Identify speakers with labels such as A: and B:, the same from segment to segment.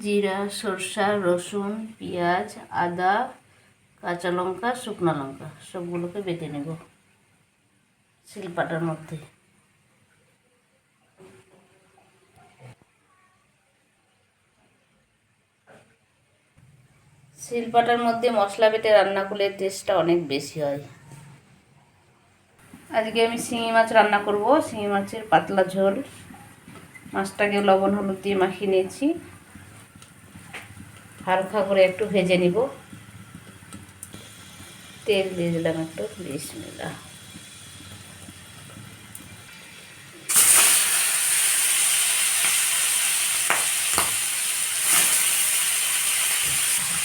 A: জিরা, সরষা, রসুন, পেঁয়াজ, আদা, কাঁচা লঙ্কা, শুকনো লঙ্কা, সবগুলোকে বেটে নেব শিলপাটার মধ্যে। শিলপাটার মধ্যে মশলা বেটে রান্না করলে টেস্টটা অনেক বেশি হয়। আজকে আমি শিঙি মাছ রান্না করব। শিঙি মাছের পাতলা ঝোল। মাছটাকে লবণ, হলুদ দিয়ে মাখিয়ে নিয়েছি। হালকা করে একটু ভেজে নিব। তেল দিয়ে দিলাম একটু বিসমিল্লা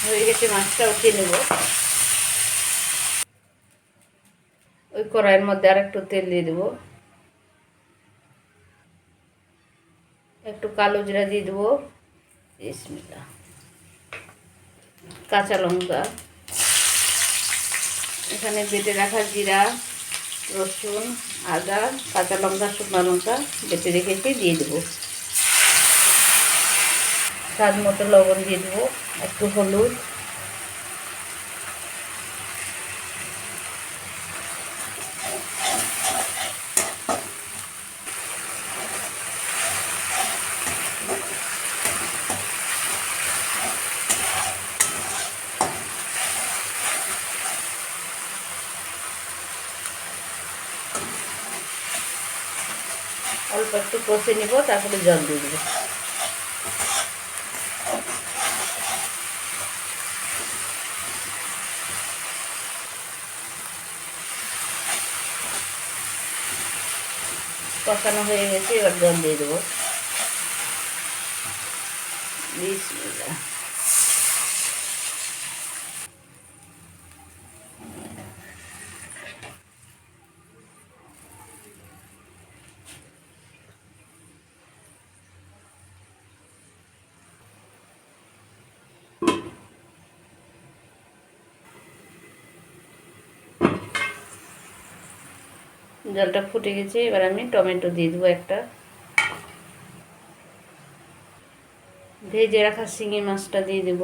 A: হয়ে গেছে, মাছটা উঠিয়ে নেব। ওই কড়াইয়ের মধ্যে আর একটু তেল দিয়ে দেবো। একটু কালো জিরা দিয়ে দেবো। বিসমিল্লা কাঁচা লঙ্কা। এখানে বেটে রাখা জিরা, রসুন, আদা, কাঁচা লঙ্কা, শুকনো লঙ্কা বেটে রেখেছি, দিয়ে দেবো। স্বাদ মতো লবণ দিয়ে দেবো, একটু হলুদ। অল্প একটু কষে নিব, তারপরে জল দিয়ে দেবো। কষানো হয়ে গেছে, এবার জল দিয়ে দেবো। বিসমিল্লাহ। জলটা ফুটে গেছে, এবার আমি টমেটো দিয়ে দেবো একটা। ভেজে রাখা শিঙি মাছটা দিয়ে দেব।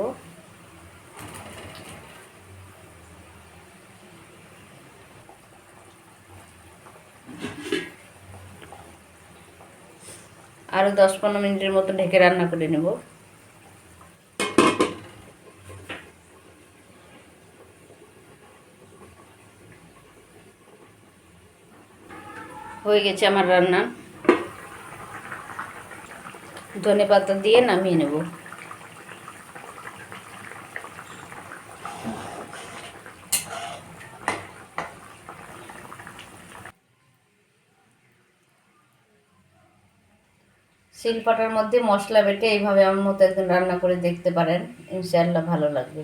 A: আরও দশ পনেরো মিনিটের মতো ঢেকে রান্না করে নেব। হয়ে গেছে আমার রান্না। ধনে পাতা দিয়ে নামিয়ে নেব। শিলপাটার মধ্যে মশলা বেটে এইভাবে আমার মতো একদিন রান্না করে দেখতে পারেন। ইনশাআল্লাহ ভালো লাগবে।